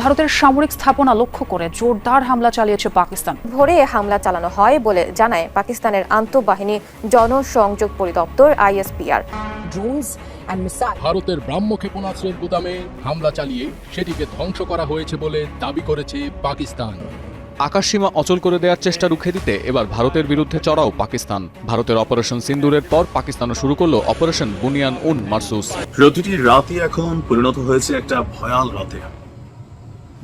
ভারতের সামরিক স্থাপনা লক্ষ্য করে জোরদার হামলা চালিয়েছে পাকিস্তান। ভোরে হামলা চালানো হয় বলে জানায় পাকিস্তানের আন্তঃবাহিনী জনসংযোগ পরিদপ্তর আইএসপিআর. ভারতের ব্রাহ্ম ক্ষেপণাস্ত্রের গুদামে হামলা চালিয়ে সেটিকে ধ্বংস করা হয়েছে বলে দাবি করেছে পাকিস্তান। আকাশসীমা অচল করে দেওয়ার চেষ্টা রুখে দিতে এবার ভারতের বিরুদ্ধে চড়াও পাকিস্তান। ভারতের অপারেশন সিন্দুরের পর পাকিস্তানও শুরু করল অপারেশন বুনিয়ান উন মারসুস। প্রতিটি রাতই এখন পরিণত হয়েছে একটা ভয়াল রাতে।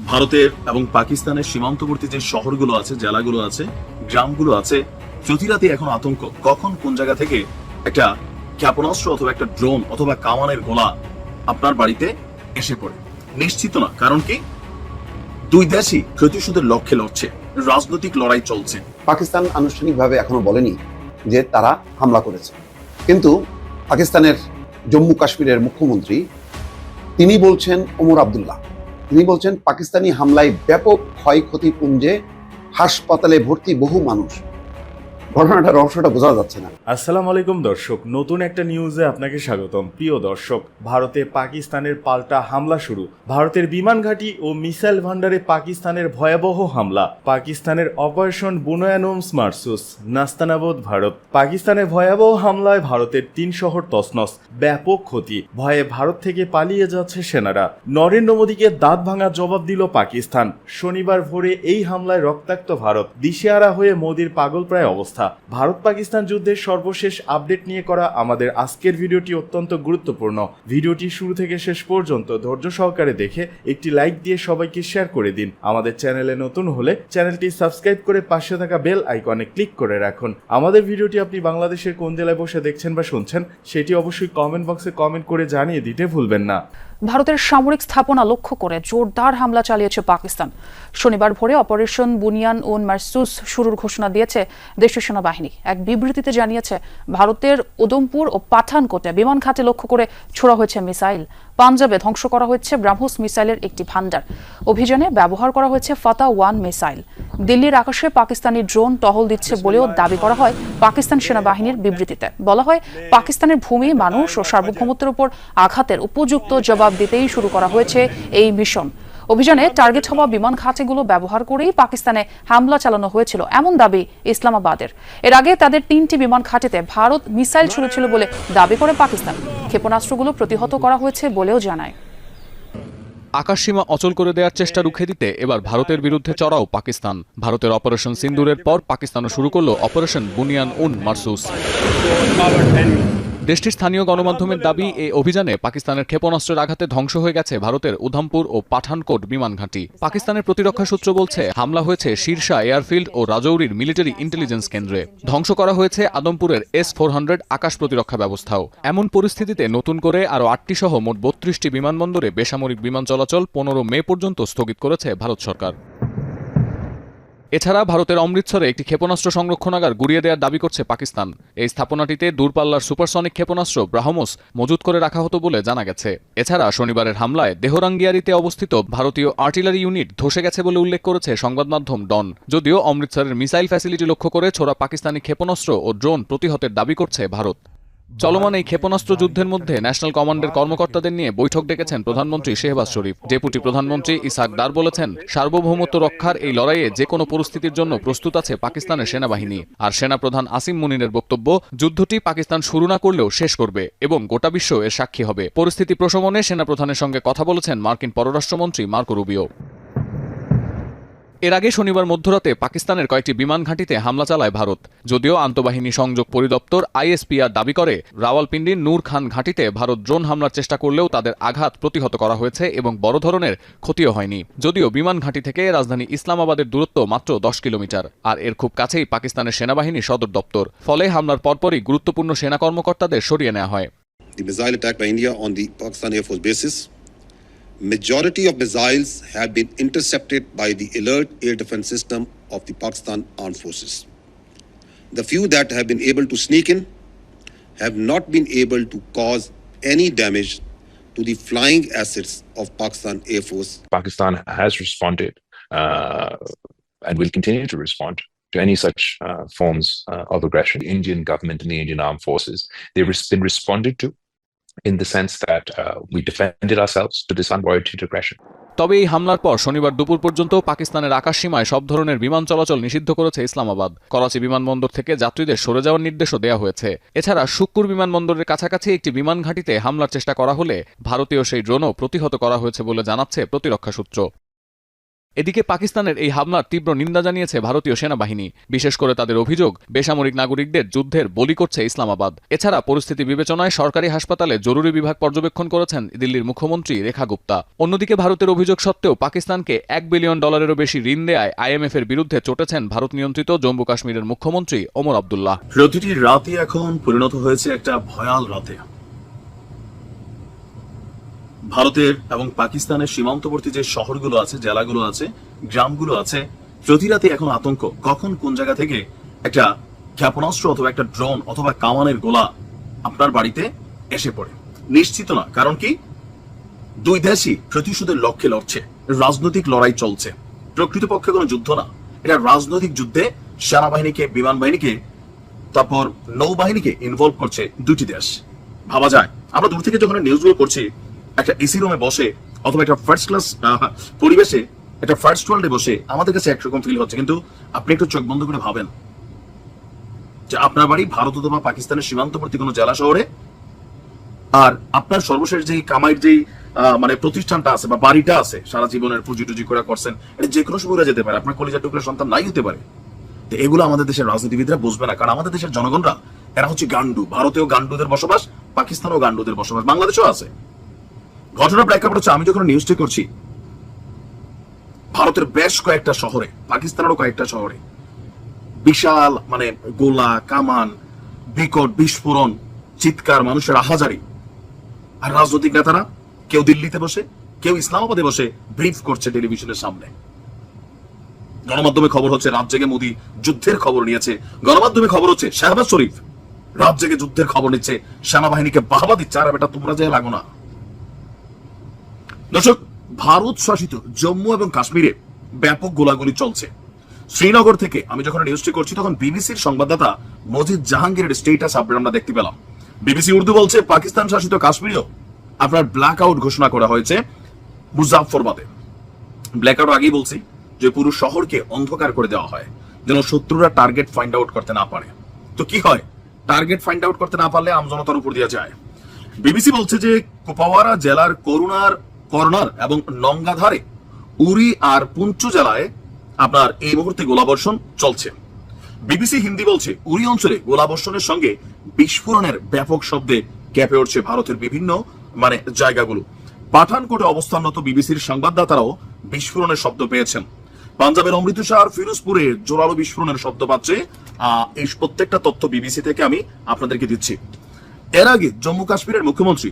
ভারতের এবং পাকিস্তানের সীমান্তবর্তী যে শহরগুলো আছে, জেলাগুলো আছে, গ্রামগুলো আছে প্রতি রাতে এখন আতঙ্ক। কখন কোন জায়গা থেকে একটা ক্ষেপণাস্ত্র অথবা একটা ড্রোন অথবা কামানের গোলা আপনার বাড়িতে এসে পড়ে? নিশ্চিত না। কারণ কি? দুই দেশই প্রতিশোধের লক্ষ্যে লড়ছে। রাজনৈতিক লড়াই চলছে। পাকিস্তান আনুষ্ঠানিকভাবে এখনও বলেনি যে তারা হামলা করেছে। কিন্তু পাকিস্তানের জম্মু কাশ্মীরের মুখ্যমন্ত্রী, তিনি বলছেন ওমর আবদুল্লাহ। তিনি বলছেন পাকিস্তানি হামলায় ব্যাপক ক্ষয়ক্ষতি পুঞ্জে হাসপাতালে ভর্তি বহু মানুষ। ঘটনাটা রহস্যটা বোঝা যাচ্ছে না। আসসালামু আলাইকুম দর্শক, নতুন একটা নিউজে আপনাকে স্বাগতম। প্রিয় দর্শক, ভারতে পাকিস্তানের পাল্টা হামলা শুরু। ভারতের বিমান ঘাঁটি ও মিসাইল ভান্ডারে পাকিস্তানের ভয়াবহ হামলা। পাকিস্তানের অপারেশন বুনয়ানোমস মার্সুস নাস্তানাবোধ ভারত। পাকিস্তানের ভয়াবহ হামলায় ভারতের তিন শহর তসনস ব্যাপক ক্ষতি। ভয়ে ভারত থেকে পালিয়ে যাচ্ছে সেনারা। নরেন্দ্র মোদীকে দাঁত ভাঙা জবাব দিল পাকিস্তান। শনিবার ভোরে এই হামলায় রক্তাক্ত ভারত। দিশেহারা হয়ে মোদীর পাগল প্রায় অবস্থা। ভারত পাকিস্তান যুদ্ধের সর্বশেষ আপডেট নিয়ে করা আমাদের আজকের ভিডিওটি অত্যন্ত গুরুত্বপূর্ণ। ভিডিওটি শুরু থেকে শেষ পর্যন্ত ধৈর্য সহকারে দেখে একটি লাইক দিয়ে সবাইকে শেয়ার করে দিন। আমাদের চ্যানেলে নতুন হলে চ্যানেলটি সাবস্ক্রাইব করে পাশে থাকা বেল আইকনে ক্লিক করে রাখুন। আমাদের ভিডিওটি আপনি বাংলাদেশের কোন জেলায় বসে দেখছেন বা শুনছেন, সেটি অবশ্যই কমেন্ট বক্সে কমেন্ট করে জানিয়ে দিতে ভুলবেন না। ভারতের সামরিক স্থাপনা লক্ষ্য করে জোরদার হামলা চালিয়েছে পাকিস্তান। শনিবার ভোরে অপারেশন বুনিয়ান উন মারসুস শুরুর ঘোষণা দিয়েছে দেশীয় সেনাবাহিনী। এক বিবৃতিতে জানিয়েছে, ভারতের উদমপুর ও পাঠানকোটে বিমান ঘাটে লক্ষ্য করে ছোড়া হয়েছে মিসাইল। পাঞ্জাবে ধ্বংস করা হয়েছে ব্রাহ্মস মিসাইলের একটি ভান্ডার অভিযানে ব্যবহার করা হয়েছে ফাতা ওয়ান মিসাইল। দিল্লির আকাশে পাকিস্তানি ড্রোন টহল দিচ্ছে বলেও দাবি করা হয় পাকিস্তান সেনাবাহিনীর বিবৃতিতে। বলা হয়, পাকিস্তানের ভূমি মানুষ ও সার্বভৌমত্বের উপর আঘাতের উপযুক্ত জবাব দিতেই শুরু করা হয়েছে এই মিশন। অভিযানে টার্গেট হওয়া বিমান ঘাঁটিগুলো ব্যবহার করেই পাকিস্তানে হামলা চালানো হয়েছিল, এমন দাবি ইসলামাবাদের। এর আগে তাদের তিনটি বিমান ঘাঁটিতে ভারত মিসাইল ছুড়েছিল বলে দাবি করে পাকিস্তান। ক্ষেপণাস্ত্রগুলো প্রতিহত করা হয়েছে বলেও জানায়। আকাশসীমা অচল করে দেওয়ার চেষ্টা রুখে দিতে এবার ভারতের বিরুদ্ধে চড়াও পাকিস্তান। ভারতের অপারেশন সিন্দুরের পর পাকিস্তানও শুরু করল অপারেশন বুনিয়ান উন মারসুস দেশটির স্থানীয় গণমাধ্যমের দাবি এই অভিযানে পাকিস্তানের ক্ষেপণাস্ত্রের আঘাতে ধ্বংস হয়ে গেছে ভারতের উধামপুর ও পাঠানকোট বিমান ঘাঁটি। পাকিস্তানের প্রতিরক্ষা সূত্র বলছে, হামলা হয়েছে শীর্ষা এয়ারফিল্ড ও রাজৌরির মিলিটারি ইন্টেলিজেন্স কেন্দ্রে। ধ্বংস করা হয়েছে আদমপুরের এস ফোর হান্ড্রেড আকাশ প্রতিরক্ষা ব্যবস্থাও। এমন পরিস্থিতিতে নতুন করে আরও আটটি সহ মোট বত্রিশটি বিমানবন্দরে বেসামরিক বিমান চলাচল পনেরো মে পর্যন্ত স্থগিত করেছে ভারত সরকার। এছাড়া ভারতের অমৃতসরে একটি ক্ষেপণাস্ত্র সংরক্ষণাগার গুড়িয়ে দেওয়ার দাবি করছে পাকিস্তান। এই স্থাপনাটিতে দূরপাল্লার সুপারসনিক ক্ষেপণাস্ত্র ব্রাহ্মস মজুত করে রাখা হতো বলে জানা গেছে। এছাড়া শনিবারের হামলায় দেহরাঙ্গিয়ারিতে অবস্থিত ভারতীয় আর্টিলারি ইউনিট ধসে গেছে বলে উল্লেখ করেছে সংবাদ মাধ্যম ডন। যদিও অমৃতসরের মিসাইল ফ্যাসিলিটি লক্ষ্য করে ছোড়া পাকিস্তানি ক্ষেপণাস্ত্র ও ড্রোন প্রতিহতের দাবি করছে ভারত। চলমান এই ক্ষেপণাস্ত্র যুদ্ধের মধ্যে ন্যাশনাল কমান্ডের কর্মকর্তাদের নিয়ে বৈঠক ডেকেছেন প্রধানমন্ত্রী শেহবাজ শরীফ। ডেপুটি প্রধানমন্ত্রী ইসাক দার বলেছেন, সার্বভৌমত্ব রক্ষার এই লড়াইয়ে যে কোনো পরিস্থিতির জন্য প্রস্তুত আছে পাকিস্তানের সেনাবাহিনী। আর সেনাপ্রধান আসিম মুনিনের বক্তব্য, যুদ্ধটি পাকিস্তান শুরু না করলেও শেষ করবে এবং গোটা বিশ্ব এর সাক্ষী হবে। পরিস্থিতি প্রশমনে সেনাপ্রধানের সঙ্গে কথা বলেছেন মার্কিন পররাষ্ট্রমন্ত্রী মার্কো রুবিও। এর আগে শনিবার মধ্যরাতে পাকিস্তানের কয়েকটি বিমান ঘাঁটিতে হামলা চালায় ভারত। যদিও আন্তঃবাহিনী সংযোগ পরিদপ্তর আইএসপিআর দাবি করে, রাওয়ালপিন্ডির নূর খান ঘাঁটিতে ভারত ড্রোন হামলার চেষ্টা করলেও তাদের আঘাত প্রতিহত করা হয়েছে এবং বড় ধরনের ক্ষতিও হয়নি। যদিও বিমান ঘাঁটি থেকে রাজধানী ইসলামাবাদের দূরত্ব মাত্র দশ কিলোমিটার, আর এর খুব কাছেই পাকিস্তানের সেনাবাহিনী সদর দপ্তর। ফলে হামলার পরপরই গুরুত্বপূর্ণ সেনা কর্মকর্তাদের সরিয়ে নেওয়া হয়. Majority of missiles have been intercepted by the alert air defense system of the Pakistan Armed Forces. The few that have been able to sneak in have not been able to cause any damage to the flying assets of Pakistan Air Force Pakistan has responded uh, and will continue to respond to any such uh, forms uh, of aggression. The Indian government and the Indian armed forces, they've been responded to in the sense that uh, we defended ourselves to this unwarranted aggression. তবে এই হামলার পর শনিবার দুপুর পর্যন্ত পাকিস্তানের আকাশ সীমায় সব ধরনের বিমান চলাচল নিষিদ্ধ করেছে ইসলামাবাদ। করাচি বিমানবন্দর থেকে যাত্রীদের সরে যাওয়ার নির্দেশও দেওয়া হয়েছে। এছাড়া শুক্কুর বিমানবন্দরের কাছাকাছি একটি বিমান ঘাঁটিতে হামলার চেষ্টা করা হলে ভারতীয় সেই ড্রোনও প্রতিহত করা হয়েছে বলে জানাচ্ছে প্রতিরক্ষা সূত্র। এদিকে পাকিস্তানের এই হামলার তীব্র নিন্দা জানিয়েছে ভারতীয় সেনাবাহিনী। বিশেষ করে তাদের অভিযোগ, বেসামরিক নাগরিকদের যুদ্ধের বলি করছে ইসলামাবাদ। এছাড়া পরিস্থিতি বিবেচনায় সরকারি হাসপাতালে জরুরি বিভাগ পর্যবেক্ষণ করেছেন দিল্লির মুখ্যমন্ত্রী রেখা গুপ্তা। অন্যদিকে ভারতের অভিযোগ সত্ত্বেও পাকিস্তানকে এক বিলিয়ন ডলারেরও বেশি ঋণ দেয় আইএমএফ এর বিরুদ্ধে চটেছেন ভারত নিয়ন্ত্রিত জম্মু কাশ্মীরের মুখ্যমন্ত্রী ওমর আবদুল্লাহ। প্রতিটি রাতই এখন পরিণত হয়েছে একটা ভয়াল রাতে। ভারতের এবং পাকিস্তানের সীমান্তবর্তী যে শহরগুলো আছে, জেলাগুলো আছে, গ্রামগুলো আছে প্রতি রাতে এখন আতঙ্ক। কখন কোন জায়গা থেকে একটা ক্ষেপণাস্ত্র অথবা একটা ড্রোন অথবা কামানের গোলা আপনার বাড়িতে এসে পড়ে? নিশ্চিত না। কারণ কি? দুই দেশই প্রতিশোধের লক্ষ্যে লড়ছে। রাজনৈতিক লড়াই চলছে। প্রকৃতপক্ষে কোনো যুদ্ধ না। এটা রাজনৈতিক যুদ্ধে সেনাবাহিনীকে বিমান বাহিনীকে তারপর নৌবাহিনীকে ইনভলভ করছে দুটি দেশ। ভাবা যায়। আমরা দূর থেকে যখন নিউজগুলো করছি একটা এসি রুমে বসে, অথবা একটা ফার্স্ট ক্লাস পরিবেশে একটা ফার্স্ট ওয়ার্ল্ডে বসে আমাদের কাছে একরকম ফিল হচ্ছে। কিন্তু আপনি একটু চোখ বন্ধ করে ভাবেন যে আপনার বাড়ি ভারত অথবা পাকিস্তানের সীমান্তবর্তী কোনো জেলা শহরে, আর আপনার সর্বশেষ যেই কামাইয়ের যেই মানে প্রতিষ্ঠানটা আছে বা বাড়িটা আছে, সারা জীবনের পুঁজি টুজি করে করছেন, এটা যে কোনো সময় যেতে পারে। আপনার কলিজা টুকরে সন্তান নাই হতে পারে। তো এগুলো আমাদের দেশের রাজনীতিবিদরা বুঝবে না। কারণ আমাদের দেশের জনগণরা, এরা হচ্ছে গান্ডু ভারতেও গান্ডুদের বসবাস, পাকিস্তানেও গান্ডুদের বসবাস, বাংলাদেশেও আছে। ঘটনা প্রেক্ষাপট হচ্ছে, আমি যখন নিউজটি করছি, ভারতের বেশ কয়েকটা শহরে, পাকিস্তানেরও কয়েকটা শহরে, বিশাল মানে গোলা, কামান, বিকট বিস্ফোরণ, চিৎকার, মানুষের আহাজারি, আর রাজনৈতিক নেতারা কেউ দিল্লিতে বসে, কেউ ইসলামাবাদে বসে ব্রিফ করছে টেলিভিশনের সামনে। গণমাধ্যমে খবর হচ্ছে, রাত জেগে মোদী যুদ্ধের খবর নিয়েছে। গণমাধ্যমে খবর হচ্ছে, শাহবাজ শরীফ রাত জেগে যুদ্ধের খবর নিচ্ছে। সেনাবাহিনীকে বাহবা দিচ্ছে। আর বেটা, তোমরা যে লাগো না। দর্শক, ভারত শাসিত জম্মু এবং কাশ্মীরে ব্যাপক গোলাগুলি চলছে। শ্রীনগর থেকে আমি যখন নিউজটি করছি, তখন বিবিসির সংবাদদাতা মজিদ জাহাঙ্গীরের স্টেটাস আপডেট আমরা দেখতে পেলাম। বিবিসি উর্দু বলছে, পাকিস্তান শাসিত কাশ্মীরেও আপনার ব্ল্যাক আউট ঘোষণা করা হয়েছে মুজাফরবাদে ব্ল্যাক আউট আগেই বলছি যে পুরো শহরকে অন্ধকার করে দেওয়া হয়, যেন শত্রুরা টার্গেট ফাইন্ড আউট করতে না পারে। তো কি হয়? টার্গেট ফাইন্ড আউট করতে না পারলে আমজনতার উপর দিয়ে যায়। বিবিসি বলছে যে, কুপাওয়ারা জেলার করুণার কর্নার এবং নঙ্গাধারে উরি আর পুঞ্চ জেলায় আপনার এই মুহূর্তে গোলাবর্ষণ চলছে। বিবিসি হিন্দি বলছে, উরি অঞ্চলে গোলাবর্ষণের সঙ্গে বিস্ফোরণের ব্যাপক শব্দে কেঁপে উঠছে ভারতের বিভিন্ন মানে জায়গাগুলো। পাঠানকোটে অবস্থানরত বিবিসির সংবাদদাতারাও বিস্ফোরণের শব্দ পেয়েছেন। পাঞ্জাবের অমৃতসর, ফিরোজপুরে জোরালো বিস্ফোরণের শব্দ পাচ্ছে। এই প্রত্যেকটা তথ্য বিবিসি থেকে আমি আপনাদেরকে দিচ্ছি। এর আগে জম্মু কাশ্মীরের মুখ্যমন্ত্রী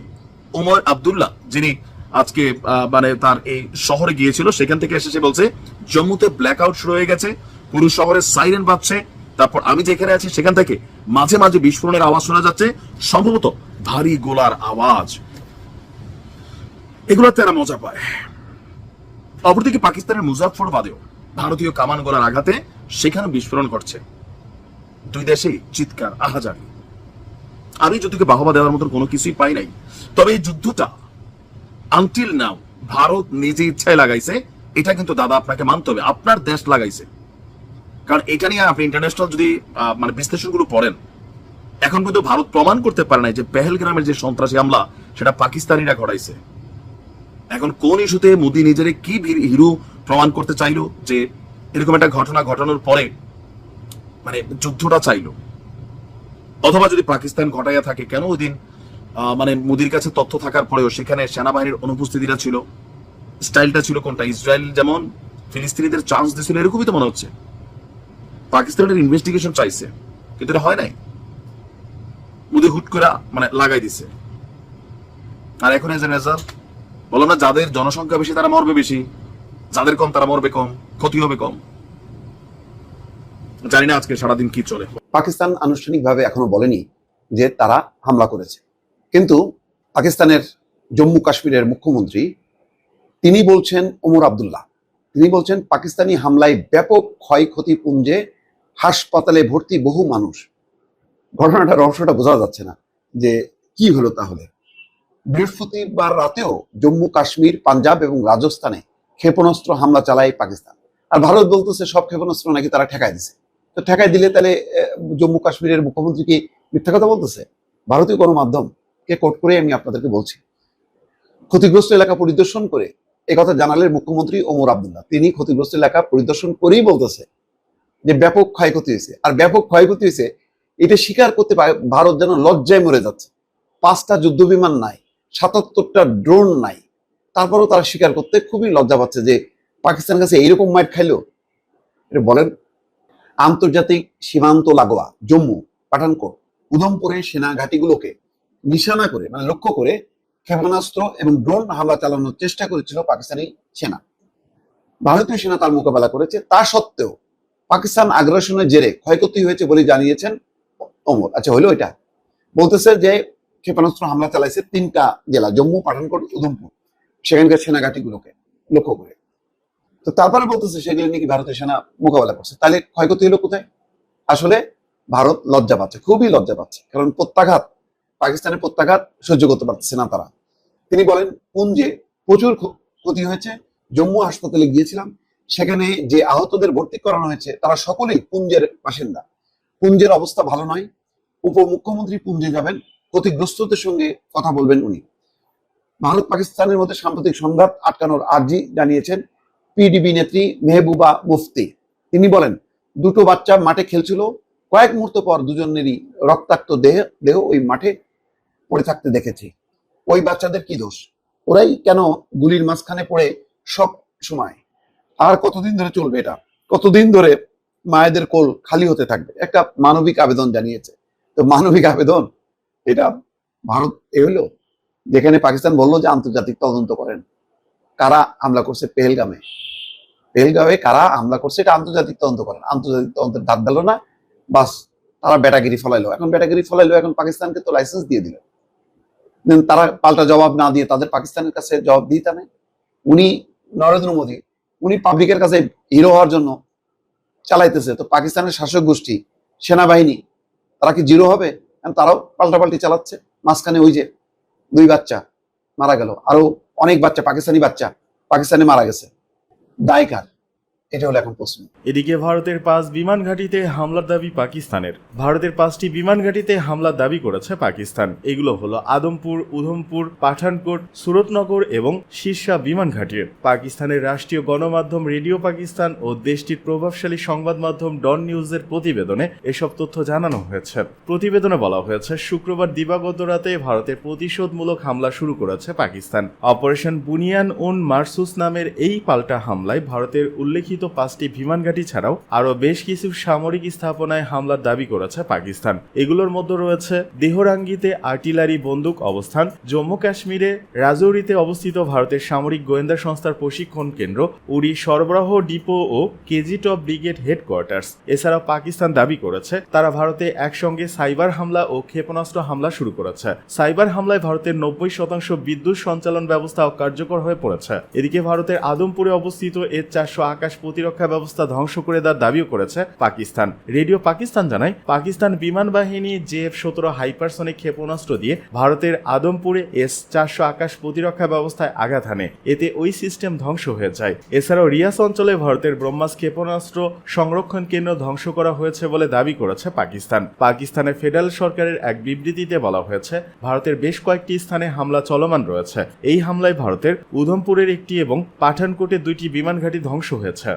ওমর আবদুল্লাহ, যিনি আজকে মানে তার এই শহরে গিয়েছিল, সেখান থেকে এসে সে বলছে, জম্মুতে ব্ল্যাক আউট শুরু হয়ে গেছে, পুরো শহরে সাইরেন বাজছে। তারপর আমি যেখানে আছি, সেখান থেকে মাঝে মাঝে বিস্ফোরণের আওয়াজ শোনা যাচ্ছে, সম্ভবত ভারী গোলার আওয়াজ। এগুলো তারা মজা পায়। অপরদিকে পাকিস্তানের মুজাফরবাদেও ভারতীয় কামান গোলার আঘাতে সেখানে বিস্ফোরণ ঘটছে। দুই দেশেই চিৎকার, আহাজারি। আমি যুদ্ধকে বাহবা দেওয়ার মতো কোনো কিছুই পাই নাই, তবে এই যুদ্ধটা আনটিল নাও ভারত নিজে ইচ্ছায় লাগাইছে, এটা কিন্তু দাদা আপনাকে মানতে হবে, আপনার দেশ লাগাইছে। কারণ এটা নিয়ে আপনি ইন্টারন্যাশনাল যদি মানে বিশ্লেষণগুলো পড়েন, এখন কিন্তু ভারত প্রমাণ করতে পারে নাই যে পেহেলগ্রামের যে সন্ত্রাসী হামলা, সেটা পাকিস্তানিরা ঘটাইছে। এখন কোন ইস্যুতে মোদী নিজেরে কি হিরো প্রমাণ করতে চাইলো যে এরকম একটা ঘটনা ঘটানোর পরে মানে যুদ্ধটা চাইলো? অথবা যদি পাকিস্তান ঘটাইয়া থাকে, কেন ওই দিন মানে মোদির কাছে তথ্য থাকার পরেও সেখানে সেনাবাহিনীর অনুপস্থিতিটা ছিল, স্টাইলটা ছিল কোনটা? ইসরায়েল যেমন ফিলিস্তিনিদের চান্স দিছিল, এরকমই তো মনে হচ্ছে। পাকিস্তানের ইনভেস্টিগেশন চাইছে, কিন্তু এটা হয় নাই। মোদি হুট করে মানে লাগাই দিছে। আর এখন এজ এ রেজাল্ট বলো না, যাদের জনসংখ্যা বেশি, তারা মরবে বেশি। যাদের কম, তারা মরবে কম, ক্ষতি হবে কম। জানি না আজকে সারাদিন কি চলে। পাকিস্তান আনুষ্ঠানিকভাবে এখনও বলেনি যে তারা হামলা করেছে। কিন্তু পাকিস্তানের জম্মু কাশ্মীরের মুখ্যমন্ত্রী, তিনি বলছেন ওমর আবদুল্লাহ। তিনি বলছেন, পাকিস্তানি হামলায় ব্যাপক ক্ষয়ক্ষতি পুঞ্জে হাসপাতালে ভর্তি বহু মানুষ। ঘটনাটা রহস্যটা বোঝা যাচ্ছে না যে কি হলো তাহলে। বৃহস্পতিবার রাতেও জম্মু কাশ্মীর, পাঞ্জাব এবং রাজস্থানে ক্ষেপণাস্ত্র হামলা চালায় পাকিস্তান। আর ভারত বলতেছে, সব ক্ষেপণাস্ত্র নাকি তারা ঠেকায় দিছে। তো ঠেকায় দিলে তাহলে জম্মু কাশ্মীরের মুখ্যমন্ত্রী কি মিথ্যা কথা বলতেছে? ভারতীয় গণমাধ্যম কে কোট করে আমি আপনাদেরকে বলছি। ক্ষতিগ্রস্ত এলাকা পরিদর্শন করে এই কথা জানালেন মুখ্যমন্ত্রী ওমর আবদুল্লাহ। তিনি ক্ষতিগ্রস্ত এলাকা পরিদর্শন করেই বলতেছে যে ব্যাপক ক্ষয়ক্ষতি হয়েছে। আর ব্যাপক ক্ষয়ক্ষতি হয়েছে, এটা স্বীকার করতে পারে ভারত যেন লজ্জায় মরে যাচ্ছে। পাঁচটা যুদ্ধ বিমান নাই, সাতাত্তরটা ড্রোন নাই। তারপরেও তারা স্বীকার করতে খুবই লজ্জা পাচ্ছে যে পাকিস্তানের কাছে এইরকম মাইট খাইলো। এটা বলেন, আন্তর্জাতিক সীমান্ত লাগোয়া, জম্মু, পাঠানকোট, উধমপুরের সেনা ঘাঁটিগুলোকে নিশানা করে মানে লক্ষ্য করে ক্ষেপণাস্ত্র এবং ড্রোন হামলা চালানোর চেষ্টা করেছিল পাকিস্তানি সেনা। ভারতীয় সেনা তার মোকাবেলা করেছে। তা সত্ত্বেও পাকিস্তান আগ্রাসনের জেরে ক্ষয়ক্ষতি হয়েছে বলে জানিয়েছেন অমর আচ্ছা হইল এটা। বলতেছে যে ক্ষেপণাস্ত্র হামলা চালাইছে তিনটা জেলা, জম্মু, পাঠানকোট, উধমপুর। সেখানকার সেনা ঘাঁটিগুলোকে লক্ষ্য করে। তো তারপরে বলতেছে সেগুলো নাকি ভারতীয় সেনা মোকাবেলা করছে? তাহলে ক্ষয়ক্ষতি হলো কোথায়? আসলে ভারত লজ্জা পাচ্ছে, খুবই লজ্জা পাচ্ছে। কারণ প্রত্যাঘাত পাকিস্তানের প্রত্যাঘাত সহ্য করতে পারতেছে না তারা। তিনি বলেন পুঞ্জে প্রচুর ক্ষতি হয়েছে, জম্মু হাসপাতালে গিয়েছিলাম, সেখানে যে আহতদের ভর্তি করানো হয়েছে, তারা সকলেই পুঞ্জের বাসিন্দা। পুঞ্জের অবস্থা ভালো নয়। উপমুখ্যমন্ত্রী পুঞ্জে যাবেন, ক্ষতিগ্রস্তদের সঙ্গে কথা বলবেন উনি। ভারত পাকিস্তানের মধ্যে সাম্প্রতিক সংঘাত আটকানোর আর্জি জানিয়েছেন পিডিবি নেত্রী মেহবুবা মুফতি। তিনি বলেন, দুটো বাচ্চা মাঠে খেলছিল, কয়েক মুহূর্ত পর দুজনেরই রক্তাক্ত দেহ দেহ ওই মাঠে পড়ে থাকতে দেখেছি। ওই বাচ্চাদের কি দোষ? ওরাই কেন গুলির মাঝখানে পড়ে সব সময়? আর কতদিন ধরে চলবে এটা? কতদিন ধরে মায়েদের কোল খালি হতে থাকবে? একটা মানবিক আবেদন জানিয়েছে। তো মানবিক আবেদন, এটা ভারত এ হলো? যেখানে পাকিস্তান বলল যে আন্তর্জাতিক তদন্ত করেন। কারা হামলা করছে? পেহেলগামে। পেহেলগামে কারা হামলা করছে? এটা আন্তর্জাতিক তদন্ত করেন। আন্তর্জাতিক তদন্তের ধার দিল না। বাস তারা ব্যাটাগিরি ফলাইলো। এখন ব্যাটাগিরি ফলাইলো, এখন পাকিস্তানকে তো লাইসেন্স দিয়ে দিল। তারা পাল্টা জবাব না দিয়ে তাদের পাকিস্তানের কাছে জবাব দিতে নেই উনি নরেন্দ্র মোদী, উনি পাবলিকের কাছে হিরো হওয়ার জন্য চালাইতেছে। তো পাকিস্তানের শাসক গোষ্ঠী, সেনাবাহিনী, তারা কি জিরো হবে? তারাও পাল্টাপাল্টি চালাচ্ছে। মাঝখানে ওই যে দুই বাচ্চা মারা গেল। আরও অনেক বাচ্চা, পাকিস্তানি বাচ্চা পাকিস্তানে মারা গেছে। দায়কার। এটা হলো এখন প্রশ্ন। এদিকে ভারতের পাঁচ বিমান ঘাঁটিতে হামলার দাবি পাকিস্তানের। ভারতের পাঁচটি বিমান ঘাঁটিতে হামলার দাবি করেছে পাকিস্তান। এগুলো হলো আদমপুর, উধমপুর, পাঠানকোট, সুরতনগর এবং শীর্ষা বিমান ঘাঁটির। পাকিস্তানের রাষ্ট্রীয় গণমাধ্যম রেডিও পাকিস্তান ও দেশটির প্রভাবশালী সংবাদ মাধ্যম ডন নিউজের প্রতিবেদনে এসব তথ্য জানানো হয়েছে। প্রতিবেদনে বলা হয়েছে, শুক্রবার দিবাগত রাতে ভারতের প্রতিশোধমূলক হামলা শুরু করেছে পাকিস্তান। অপারেশন বুনিয়ান উন মার্সুস নামের এই পাল্টা হামলায় ভারতের উল্লেখিত পাঁচটি বিমান ঘাঁটি ছাড়াও আরও বেশ কিছু সামরিক স্থাপনায় হামলার দাবি করেছে পাকিস্তান। এগুলোর মধ্যে রয়েছে দেহরাঙ্গিতে আর্টিলারি বন্দুক অবস্থান, জম্মু কাশ্মীরে রাজৌরিতে অবস্থিত ভারতের সামরিক গোয়েন্দা সংস্থার প্রশিক্ষণ কেন্দ্র, উড়ি সরবরাহ ডিপো ও কেজি টপ ব্রিগেড হেডকোয়ার্টার্স। এছাড়াও পাকিস্তান দাবি করেছে, তারা ভারতে একসঙ্গে সাইবার হামলা ও ক্ষেপণাস্ত্র হামলা শুরু করেছে। সাইবার হামলায় ভারতের নব্বই শতাংশ বিদ্যুৎ সঞ্চালন ব্যবস্থা অকার্যকর হয়ে পড়েছে। এদিকে ভারতের আদমপুরে অবস্থিত এর চারশো আকাশ প্রতিরক্ষা ব্যবস্থা ধ্বংস করে দেওয়ার দাবিও করেছে পাকিস্তান। রেডিও পাকিস্তান জানায়, পাকিস্তান বিমান বাহিনী জেএফ সতেরো হাইপারসনিক ক্ষেপণাস্ত্র দিয়ে ভারতের আদমপুরে এস চারশো আকাশ প্রতিরক্ষা ব্যবস্থায় আঘাত হানে। এতে ওই সিস্টেম ধ্বংস হয়ে যায়। এছাড়াও রিয়াস অঞ্চলে ভারতের ব্রহ্মাস ক্ষেপণাস্ত্র সংরক্ষণ কেন্দ্র ধ্বংস করা হয়েছে বলে দাবি করেছে পাকিস্তান। পাকিস্তানের ফেডারেল সরকারের এক বিবৃতিতে বলা হয়েছে, ভারতের বেশ কয়েকটি স্থানে হামলা চলমান রয়েছে। এই হামলায় ভারতের উধমপুরের একটি এবং পাঠানকোটে দুইটি বিমান ঘাঁটি ধ্বংস হয়েছে।